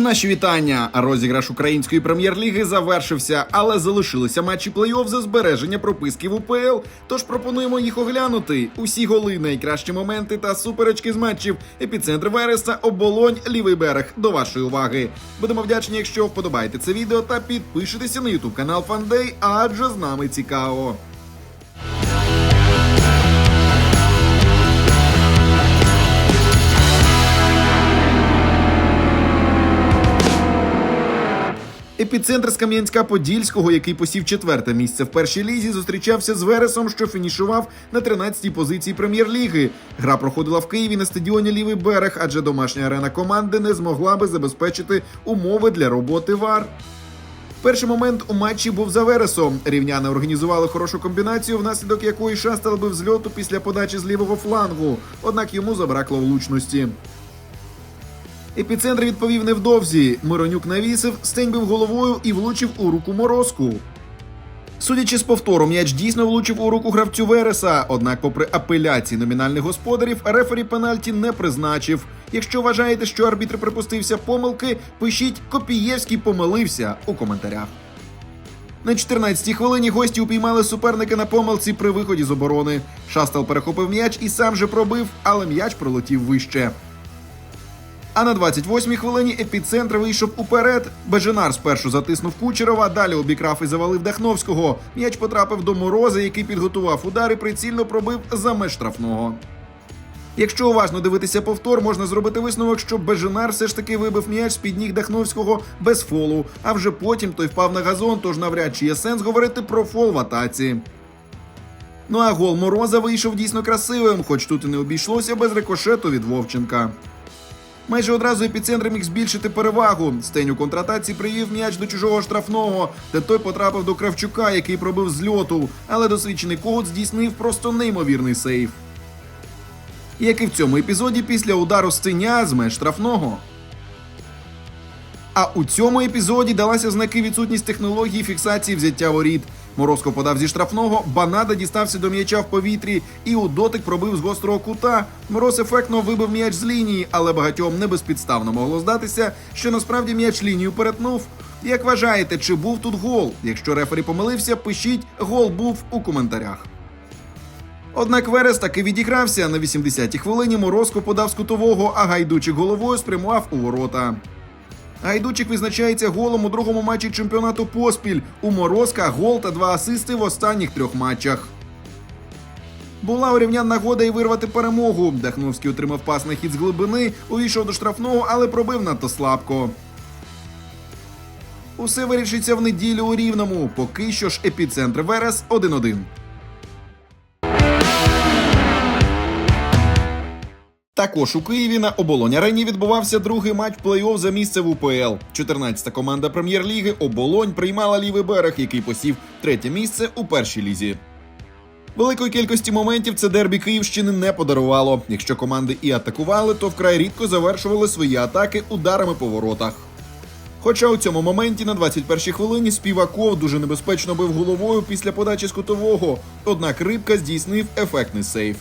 Наші вітання. Розіграш української прем'єр-ліги завершився, але залишилися матчі плей-офф за збереження прописки в УПЛ. Тож пропонуємо їх оглянути. Усі голи, найкращі моменти та суперечки з матчів. Епіцентр Вереса, оболонь, лівий берег. До вашої уваги. Будемо вдячні, якщо вподобаєте це відео та підпишетеся на ютуб канал Фандей, адже з нами цікаво. Епіцентр з Кам'янська-Подільського, який посів четверте місце в першій лізі, зустрічався з Вересом, що фінішував на 13-й позиції прем'єр-ліги. Гра проходила в Києві на стадіоні Лівий берег, адже домашня арена команди не змогла би забезпечити умови для роботи ВАР. Перший момент у матчі був за Вересом. Рівняни організували хорошу комбінацію, внаслідок якої шастал бив зльоту після подачі з лівого флангу, однак йому забракло влучності. Епіцентр відповів невдовзі. Миронюк навісив, стень бив головою і влучив у руку морозку. Судячи з повтору, м'яч дійсно влучив у руку гравцю Вереса. Однак, попри апеляції номінальних господарів, рефері пенальті не призначив. Якщо вважаєте, що арбітр припустився помилки, пишіть Копієвський помилився у коментарях. На 14-й хвилині гості упіймали суперника на помилці при виході з оборони. Шастал перехопив м'яч і сам же пробив, але м'яч пролетів вище. А на 28-й хвилині епіцентр вийшов уперед. Беженар спершу затиснув Кучерова, далі обікрав і завалив Дахновського. М'яч потрапив до мороза, який підготував удар і прицільно пробив за меж штрафного. Якщо уважно дивитися повтор, можна зробити висновок, що Беженар все ж таки вибив м'яч з-під ніг Дахновського без фолу, а вже потім той впав на газон, тож навряд чи є сенс говорити про фол в атаці. Ну а гол Мороза вийшов дійсно красивим, хоч тут і не обійшлося без рикошету від Вовченка. Майже одразу епіцентр міг збільшити перевагу. Стень у контратаці привів м'яч до чужого штрафного, де той потрапив до Кравчука, який пробив з льоту, але досвідчений когут здійснив просто неймовірний сейф. Як і в цьому епізоді після удару стеня з меж штрафного. А у цьому епізоді далася знаки відсутність технології фіксації взяття воріт. Морозко подав зі штрафного, Банада дістався до м'яча в повітрі і у дотик пробив з гострого кута. Мороз ефектно вибив м'яч з лінії, але багатьом не безпідставно могло здатися, що насправді м'яч лінію перетнув. Як вважаєте, чи був тут гол? Якщо рефері помилився, пишіть гол був у коментарях. Однак Верес таки відігрався. На 80-й хвилині Морозко подав з кутового, а гайдучик головою спрямував у ворота. Гайдучик визначається голом у другому матчі чемпіонату поспіль. У Морозка гол та два асисти в останніх трьох матчах. Була у рівнян нагода і вирвати перемогу. Дахновський отримав пас на хід з глибини, увійшов до штрафного, але пробив надто слабко. Усе вирішиться в неділю у рівному. Поки що ж епіцентр Верес 1-1. Також у Києві на оболонь арені відбувався другий матч плей-офф за місце в УПЛ. 14-та команда прем'єр-ліги Оболонь приймала лівий берег, який посів третє місце у першій лізі. Великої кількості моментів це дербі Київщини не подарувало. Якщо команди і атакували, то вкрай рідко завершували свої атаки ударами по воротах. Хоча у цьому моменті на 21-й хвилині Співаков дуже небезпечно бив головою після подачі з кутового, однак рибка здійснив ефектний сейф.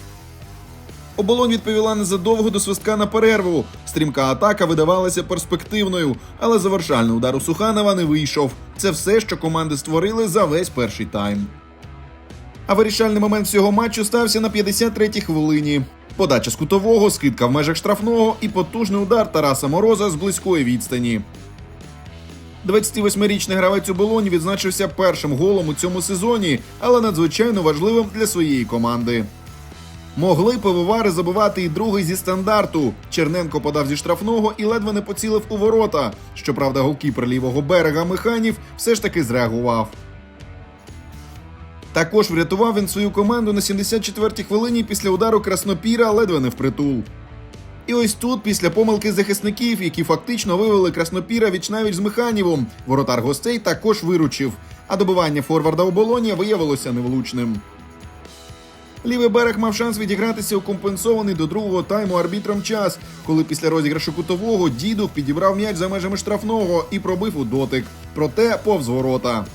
Оболонь відповіла незадовго до свистка на перерву. Стрімка атака видавалася перспективною, але завершальний удар у Суханова не вийшов. Це все, що команди створили за весь перший тайм. А вирішальний момент всього матчу стався на 53-й хвилині. Подача з кутового, скидка в межах штрафного і потужний удар Тараса Мороза з близької відстані. 28-річний гравець у Болоні відзначився першим голом у цьому сезоні, але надзвичайно важливим для своєї команди. Могли пивовари забивати і другий зі стандарту. Черненко подав зі штрафного і ледве не поцілив у ворота. Щоправда, голкіпер лівого берега Механів все ж таки зреагував. Також врятував він свою команду на 74-й хвилині після удару Краснопіра ледве не впритул. І ось тут, після помилки захисників, які фактично вивели Краснопіра вічнавіч з Механівом, воротар гостей також виручив. А добивання форварда оболонія виявилося невлучним. Лівий берег мав шанс відігратися у компенсований до другого тайму арбітром час, коли після розіграшу кутового дідух підібрав м'яч за межами штрафного і пробив у дотик. Проте повз ворота.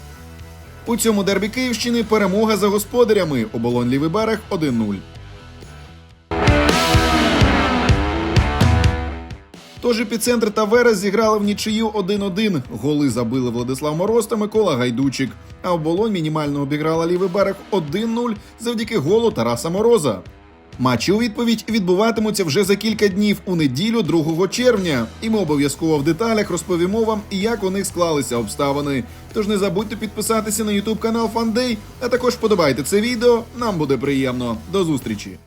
У цьому дербі Київщини перемога за господарями. Оболон лівий берег 1-0. Тож епіцентр та Верес зіграли в нічию 1-1. Голи забили Владислав Мороз та Микола Гайдучик. А оболонь мінімально обіграла лівий берег 1-0 завдяки голу Тараса Мороза. Матчі у відповідь відбуватимуться вже за кілька днів у неділю 2 червня, і ми обов'язково в деталях розповімо вам, як у них склалися обставини. Тож не забудьте підписатися на YouTube канал Фандей, а також подобайте це відео. Нам буде приємно. До зустрічі!